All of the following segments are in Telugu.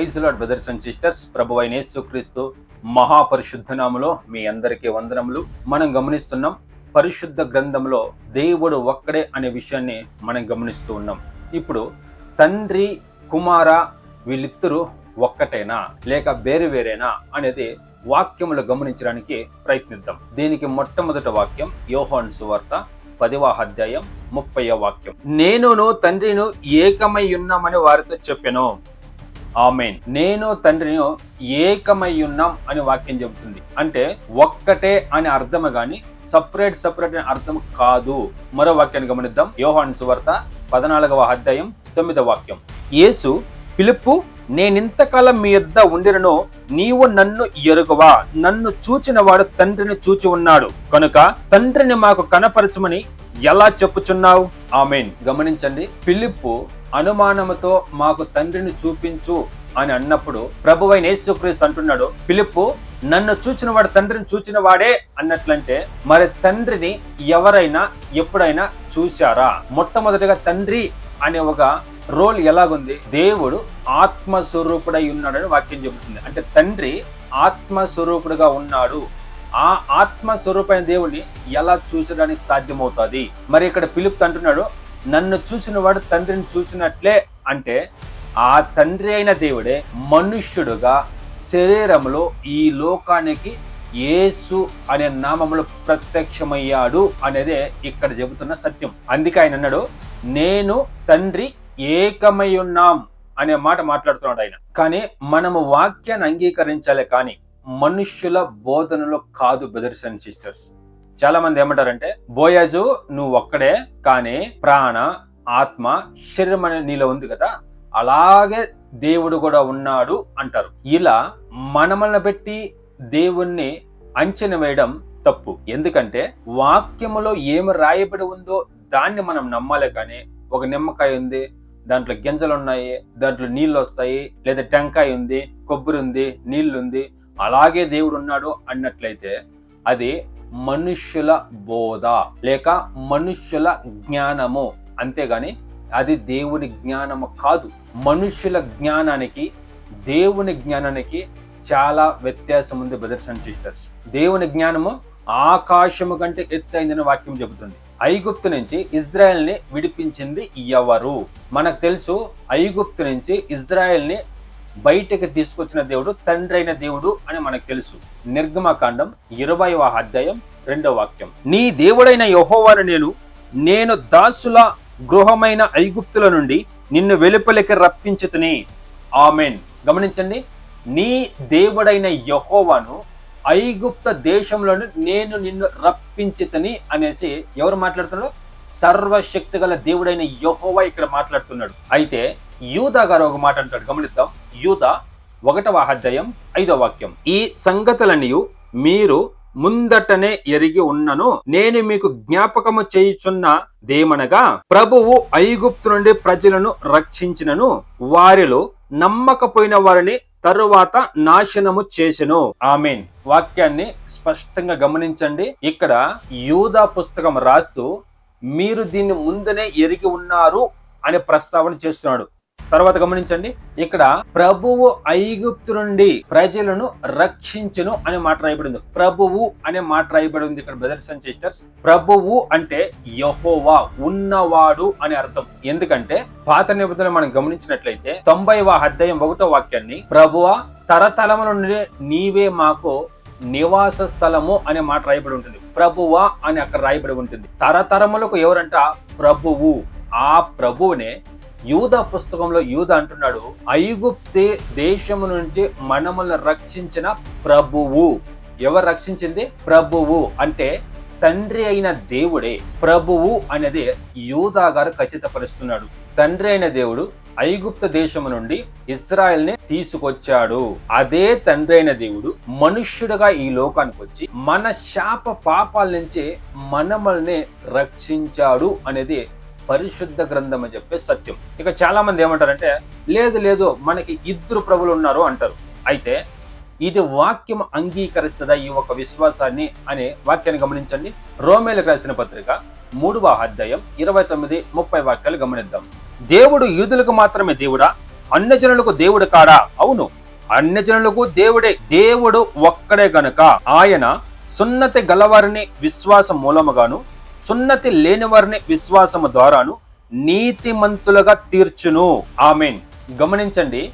Praise lord brothers and sisters. ప్రభు అయిన యేసుక్రీస్తు మహాపరిశుద్ధ నామలో మీ అందరికీ వందనములు. మనం గమనిస్తున్నాం పరిశుద్ధ గ్రంథంలో దేవుడు ఒక్కడే అనే విషయాన్ని మనం గమనిస్తూ ఉన్నాం. ఇప్పుడు తండ్రి కుమార వీళ్ళిద్దరూ ఒక్కటేనా? లేక వేరు వేరేనా? అనేది వాక్యములు గమనించడానికి ప్రయత్నిద్దాం. దీనికి మొట్టమొదటి వాక్యం యోహాన్ సువార్త పదివ అధ్యాయం ముప్పై వాక్యం. నేనును తండ్రిను ఏకమై ఉన్నామని వారితో చెప్పాను. ఆమెన్. నేను తండ్రిని ఏకమై ఉన్నాం అని వాక్యం చెబుతుంది. అంటే ఒక్కటే అని అర్థం గాని సపరేట్ సపరేట్ అని అర్థం కాదు. మరో వాక్యాన్ని గమనిద్దాం. యోహాన్ సువార్త పద్నాలుగవ అధ్యాయం తొమ్మిదవ వాక్యం. యేసు పిలుపు నేనింతకాలం మీ యొద్ద ఉండిరను నీవు నన్ను ఎరుగవా? నన్ను చూచిన వాడు తండ్రిని చూచి ఉన్నాడు. కనుక తండ్రిని మాకు కనపరచమని ఎలా చెప్పుచున్నావు? ఆమెన్. గమనించండి. పిలుపు అనుమానముతో మాకు తండ్రిని చూపించు అని అన్నప్పుడు ప్రభువైన యేసుక్రీస్తు అంటున్నాడు పిలుపు నన్ను చూచిన వాడు తండ్రిని చూచిన వాడే అన్నట్లంటే మరి తండ్రిని ఎవరైనా ఎప్పుడైనా చూశారా? మొట్టమొదటిగా తండ్రి అనే ఒక రోల్ ఎలాగుంది? దేవుడు ఆత్మ స్వరూపుడై ఉన్నాడని వాక్యం చెబుతుంది. అంటే తండ్రి ఆత్మ స్వరూపుడుగా ఉన్నాడు. ఆ ఆత్మ దేవుడిని ఎలా చూసడానికి సాధ్యమవుతుంది? మరి ఇక్కడ పిలుపు అంటున్నాడు నన్ను చూసిన వాడు తండ్రిని చూసినట్లే అంటే ఆ తండ్రి అయిన దేవుడే మనుష్యుడుగా శరీరంలో ఈ లోకానికి యేసు అనే నామంలో ప్రత్యక్షమయ్యాడు అనేదే ఇక్కడ చెబుతున్న సత్యం. అందుకే ఆయన అన్నాడు నేను తండ్రి ఏకమై ఉన్నాం అనే మాట మాట్లాడుతున్నాడు ఆయన. కానీ మనము వాక్యాన్ని అంగీకరించాలి కానీ మనుష్యుల బోధనలో కాదు బ్రదర్స్ అండ్ సిస్టర్స్. చాలా మంది ఏమంటారంటే బోయాజు నువ్వు ఒక్కడే కానీ ప్రాణ ఆత్మ శరీరం అనే నీలో ఉంది కదా అలాగే దేవుడు కూడా ఉన్నాడు అంటారు. ఇలా మనమల్ని పెట్టి దేవుణ్ణి అంచనా వేయడం తప్పు. ఎందుకంటే వాక్యములో ఏమి రాయబడి ఉందో దాన్ని మనం నమ్మాలి కానీ ఒక నిమ్మకాయ ఉంది దాంట్లో గింజలు ఉన్నాయి దాంట్లో నీళ్ళు వస్తాయి లేదా టెంకాయ ఉంది కొబ్బరి ఉంది నీళ్ళు ఉంది అలాగే దేవుడు ఉన్నాడు అన్నట్లయితే అది మనుష్యుల బోధ లేక మనుష్యుల జ్ఞానము. అంతేగాని అది దేవుని జ్ఞానము కాదు. మనుష్యుల జ్ఞానానికి దేవుని జ్ఞానానికి చాలా వ్యత్యాసం ఉంది బ్రదర్స్ అండ్ సిస్టర్స్ దేవుని జ్ఞానము ఆకాశము కంటే ఎత్తైందని వాక్యం చెబుతుంది. ఐగుప్తు నుంచి ఇజ్రాయెల్ని విడిపించింది ఎవరు? మనకు తెలుసు ఐగుప్తు నుంచి ఇజ్రాయెల్ని బయటకు తీసుకొచ్చిన దేవుడు తండ్రి అయిన దేవుడు అని మనకు తెలుసు. నిర్గమకాండం ఇరవైవ అధ్యాయం రెండవ వాక్యం. నీ దేవుడైన యహోవాను నేను నేను దాసుల గృహమైన ఐగుప్తుల నుండి నిన్ను వెలుపలికి రప్పించుతుని. ఆమెన్. గమనించండి నీ దేవుడైన యహోవాను ఐగుప్త దేశంలోని నేను నిన్ను రప్పించితని అనేసి ఎవరు మాట్లాడుతున్నాడు? సర్వశక్తి గల దేవుడైన యహోవా ఇక్కడ మాట్లాడుతున్నాడు. అయితే యూదా గారు ఒక మాట అంటాడు. గమనిద్దాం. యూదా ఒకటవ అధ్యాయం ఐదవ వాక్యం. ఈ సంగతులన్నీ మీరు ముందటనే ఎరిగి ఉన్నను. నేను మీకు జ్ఞాపకము చేయుచున్న దేమనగా ప్రభువు ఐగుప్తు నుండి ప్రజలను రక్షించినను. వారిలో నమ్మకపోయిన వారిని తరువాత నాశనము చేసెను. ఆమెన్. వాక్యాన్ని స్పష్టంగా గమనించండి. ఇక్కడ యూదా పుస్తకం రాస్తూ మీరు దీన్ని ముందనే ఎరిగి ఉన్నారు అనే ప్రస్తావన చేస్తున్నాడు. తర్వాత గమనించండి. ఇక్కడ ప్రభువు ఐగుప్తు నుండి ప్రజలను రక్షించును అనే మాట రాయబడింది. ప్రభువు అనే మాట రాయబడి ఉంది ఇక్కడ బ్రదర్స్ అండ్ సిస్టర్స్ ప్రభువు అంటే యహోవా ఉన్నవాడు అని అర్థం. ఎందుకంటే పాత నిబంధనలు మనం గమనించినట్లయితే తొంభై అధ్యాయం ఒకటో వాక్యాన్ని ప్రభువ తరతలముల నుండి నీవే మాకు నివాస స్థలము అనే మాట రాయబడి ఉంటుంది. ప్రభువ అని అక్కడ రాయబడి ఉంటుంది. తరతరములకు ఎవరంట? ప్రభువు. ఆ ప్రభువునే యూద పుస్తకంలో యూద అంటున్నాడు ఐగుప్తే దేశము నుండి మనములను రక్షించిన ప్రభువు. ఎవరు రక్షించింది? ప్రభువు. అంటే తండ్రి అయిన దేవుడే. ప్రభువు అనేది యూదా గారు ఖచ్చితపరుస్తున్నాడు. తండ్రి అయిన దేవుడు ఐగుప్త దేశము నుండి ఇస్రాయల్ని తీసుకొచ్చాడు. అదే తండ్రి అయిన దేవుడు మనుష్యుడుగా ఈ లోకానికి వచ్చి మన శాప పాపాల నుంచి మనమల్ని రక్షించాడు అనేది పరిశుద్ధ గ్రంథం అని చెప్పే సత్యం. ఇక చాలా మంది ఏమంటారంటే లేదు లేదు మనకి ఇద్దరు ప్రభులు ఉన్నారు అంటారు. అయితే ఇది వాక్యం అంగీకరిస్తుందా ఈ ఒక విశ్వాసాన్ని అనే వాక్యాన్ని గమనించండి. రోమేలకు రాసిన పత్రిక మూడవ అధ్యాయం ఇరవై తొమ్మిది ముప్పై వాక్యాలు గమనిద్దాం. దేవుడు యూదులకు మాత్రమే దేవుడా? అన్యజనులకు దేవుడు కాడా? అవును. అన్యజనులకు దేవుడే. దేవుడు ఒక్కడే గనుక. ఆయన సున్నతి గలవారిని విశ్వాసం మూలముగాను సున్నతి లేని వారిని విశ్వాసము ద్వారాను నీతిమంతులుగా తీర్చును. ఆమెన్. గమనించండి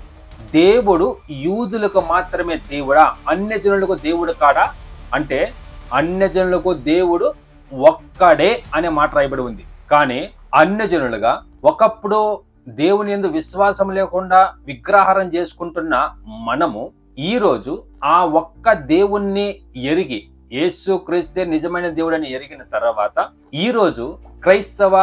దేవుడు యూదులకు మాత్రమే దేవుడా? అన్యజనులకు దేవుడు కాడా? అంటే అన్యజనులకు దేవుడు ఒక్కడే అనే మాట రాయబడి ఉంది. కానీ అన్యజనులుగా ఒకప్పుడు దేవుని ఎందు విశ్వాసం లేకుండా విగ్రహారం చేసుకుంటున్న మనము ఈరోజు ఆ ఒక్క దేవుణ్ణి ఎరిగి యేసు క్రీస్తే నిజమైన దేవుడని ఎరిగిన తర్వాత ఈరోజు క్రైస్తవ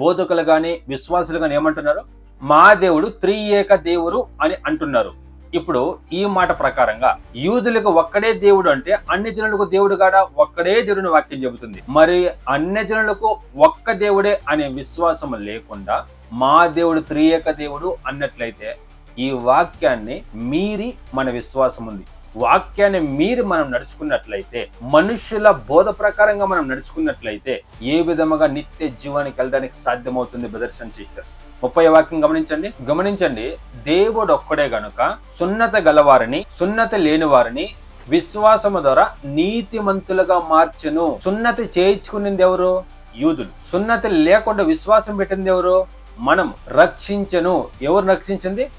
బోధకులు గాని విశ్వాసులు గాని ఏమంటున్నారు? మా దేవుడు త్రియేక దేవుడు అని అంటున్నారు. ఇప్పుడు ఈ మాట ప్రకారంగా యూదులకు ఒక్కడే దేవుడు అంటే అన్ని జనులకు దేవుడు కాడ? ఒక్కడే దేవుడిని వాక్యం చెబుతుంది. మరి అన్ని జనులకు ఒక్క దేవుడే అనే విశ్వాసం లేకుండా మా దేవుడు త్రియేక దేవుడు అన్నట్లయితే ఈ వాక్యాన్ని మీరి మన విశ్వాసం ఉంది. వాక్యాన్ని మీరు మనం నడుచుకున్నట్లయితే మనుషుల బోధ ప్రకారంగా మనం నడుచుకున్నట్లయితే ఏ విధముగా నిత్య జీవానికి వెళ్ళడానికి సాధ్యమవుతుంది బ్రదర్స్ అండ్ సిస్టర్స్? ముప్పై వాక్యం గమనించండి. గమనించండి దేవుడు ఒక్కడే గనుక సున్నత గలవారిని సున్నత లేని వారిని విశ్వాసము ద్వారా నీతిమంతులుగా మార్చను. సున్నతి చేయించుకునింది ఎవరు? యూదులు. సున్నతి లేకుండా విశ్వాసం పెట్టింది ఎవరు? మనం రక్షించను. ఎవరు రక్షించింది?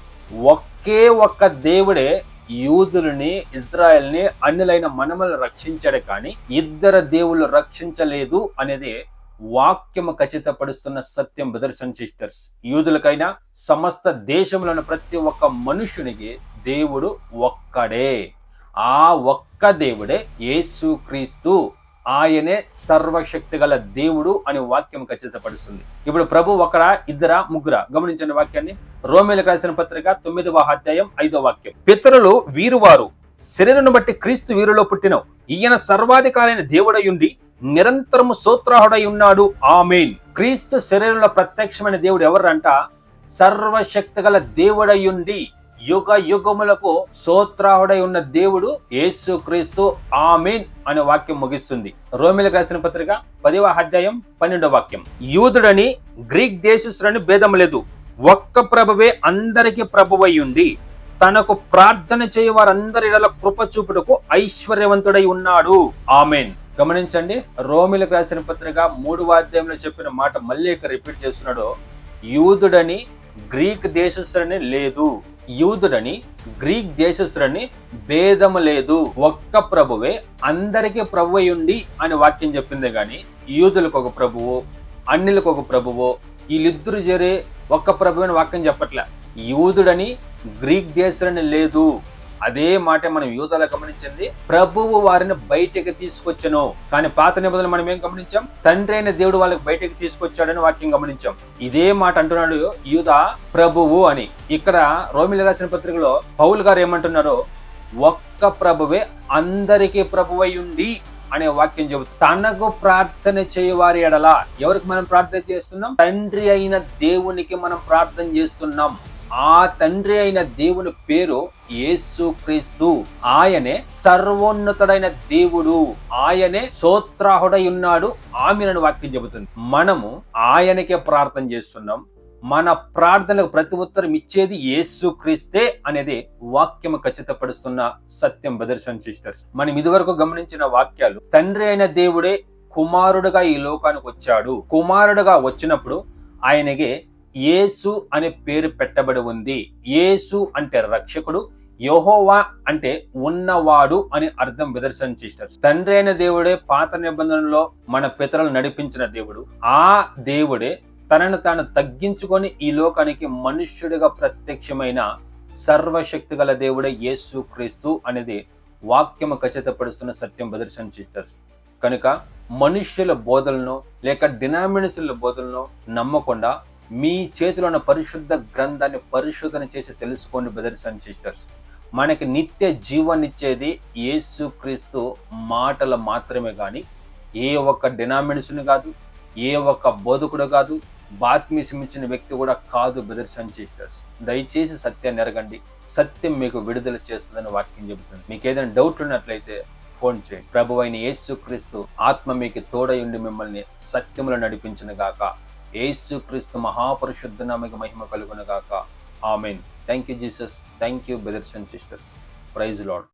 ఒకే ఒక్క దేవుడే యూదులని ఇజ్రాయెల్ని అన్యులైన మనమల్ని రక్షించాడు కానీ ఇద్దరు దేవుళ్ళు రక్షించలేదు అనేది వాక్యము ఖచ్చితపడుస్తున్న సత్యం బ్రదర్స్ అండ్ సిస్టర్స్. యూదులకైనా సమస్త దేశంలోని ప్రతి ఒక్క మనుషునికి దేవుడు ఒక్కడే. ఆ ఒక్క దేవుడే యేసు క్రీస్తు ఆయనే సర్వశక్తి గల దేవుడు అని వాక్యం ఖచ్చితపడుస్తుంది ఇప్పుడు ప్రభు ఒకడ ఇద్దర ముగ్గుర? గమనించిన వాక్యాన్ని. రోమేలకు రాసిన పత్రిక తొమ్మిదవ అధ్యాయం ఐదో వాక్యం. పితరులు వీరువారు శరీరను బట్టి క్రీస్తు వీరులో పుట్టిన ఈయన సర్వాధికారైన దేవుడయుండి నిరంతరము సూత్రాహుడై ఉన్నాడు ఆమెన్. క్రీస్తు శరీరంలో ప్రత్యక్షమైన దేవుడు ఎవరంట? సర్వశక్తి గల దేవుడయుండి యుగ యుగములకు సోత్రాహుడై ఉన్న దేవుడు యేసు క్రీస్తు. ఆమెన్ అనే వాక్యం ముగిస్తుంది. రోమిలకు రాసిన పత్రిక పదివ అధ్యాయం పన్నెండవ వాక్యం. యూదుడని గ్రీక్ దేశస్తుడని భేదం లేదు. ఒక్క ప్రభువే అందరికీ ప్రభువై ఉండి తనకు ప్రార్థన చేయ వారందరి కృప చూపుటకు ఐశ్వర్యవంతుడై ఉన్నాడు. ఆమెన్. గమనించండి రోమిలకు రాసిన పత్రిక మూడు అధ్యాయంలో చెప్పిన మాట మళ్ళీ ఇక్కడ రిపీట్ చేస్తున్నాడు. యూదుడని గ్రీక్ దేశస్తుడని లేదు. యూదుడని గ్రీక్ దేశస్తుడని భేదము లేదు. ఒక్క ప్రభువే అందరికీ ప్రభు ఉండి అని వాక్యం చెప్పిందే కానీ యూదులకు ఒక ప్రభువు అన్నిలకు ఒక ప్రభువు వీళ్ళిద్దరు జరే ఒక్క ప్రభు అని వాక్యం చెప్పట్లే. యూదుడని గ్రీక్ దేశుడని లేదు. అదే మాట మనం యూతలో గమనించింది. ప్రభువు వారిని బయటకి తీసుకొచ్చను. కానీ పాత నిబంధనలు మనం ఏం గమనించాం? తండ్రి అయిన దేవుడు వాళ్ళకి బయటకి తీసుకొచ్చాడని వాక్యం గమనించాం. ఇదే మాట అంటున్నాడు యూద ప్రభువు అని. ఇక్కడ రోమిల రాసిన పత్రికలో పౌల్ గారు ఏమంటున్నారు ఒక్క ప్రభువే అందరికీ ప్రభువై ఉండి అనే వాక్యం చెబుతుంది తనకు ప్రార్థన చేయవారి ఎడల. ఎవరికి మనం ప్రార్థన చేస్తున్నాం? తండ్రి అయిన దేవునికి మనం ప్రార్థన చేస్తున్నాం. ఆ తండ్రి అయిన దేవుని పేరు యేసు క్రీస్తు. ఆయనే సర్వోన్నతుడైన దేవుడు. ఆయనే సోత్రాహుడై ఉన్నాడు ఆమెను వాక్యం చెబుతుంది. మనము ఆయనకే ప్రార్థన చేస్తున్నాం. మన ప్రార్థనలకు ప్రతి ఉత్తరం ఇచ్చేది యేసు క్రీస్తే అనేది వాక్యము ఖచ్చితపడుస్తున్న సత్యం ప్రదర్శన సిస్టర్స్. మనం ఇదివరకు గమనించిన వాక్యాలు తండ్రి అయిన దేవుడే కుమారుడుగా ఈ లోకానికి వచ్చాడు. కుమారుడుగా వచ్చినప్పుడు ఆయనకి యేసు అనే పేరు పెట్టబడి ఉంది. యేసు అంటే రక్షకుడు యహోవా అంటే ఉన్నవాడు అని అర్థం విదర్శన చేస్తారు తండ్రి అయిన దేవుడే పాత నిబంధనలో మన పితరులు నడిపించిన దేవుడు. ఆ దేవుడే తనను తాను తగ్గించుకొని ఈ లోకానికి మనుష్యుడిగా ప్రత్యక్షమైన సర్వశక్తి గల దేవుడే యేసు క్రీస్తు అనేది వాక్యము ఖచ్చితపడుస్తున్న సత్యం ప్రదర్శన చేస్తారు కనుక మనుష్యుల బోధలను లేక డినామినేషన్ల బోధలను నమ్మకుండా మీ చేతిలో ఉన్న పరిశుద్ధ గ్రంథాన్ని పరిశోధన చేసి తెలుసుకోండి బ్రదర్స్ అండ్ సిస్టర్స్ మనకి నిత్య జీవనిచ్చేది యేసుక్రీస్తు మాటలు మాత్రమే కానీ ఏ ఒక్క డినామినేషన్ కాదు ఏ ఒక్క బోధకుడు కాదు బాత్మీసమిచ్చిన వ్యక్తి కూడా కాదు బ్రదర్స్ అండ్ సిస్టర్స్ దయచేసి సత్యాన్ని ఎరగండి. సత్యం మీకు విడుదల చేస్తుందని వాక్యం చెబుతుంది. మీకు ఏదైనా డౌట్ ఉన్నట్లయితే ఫోన్ చేయండి. ప్రభు అయిన యేసుక్రీస్తు ఆత్మ మీకు తోడయుండి మిమ్మల్ని సత్యంలో నడిపించిన గాక. యేసు క్రీస్తు మహాపరిశుద్ధ నామకి మహిమ కలుగునగాక amen. Thank you Jesus thank you brothers and sisters praise Lord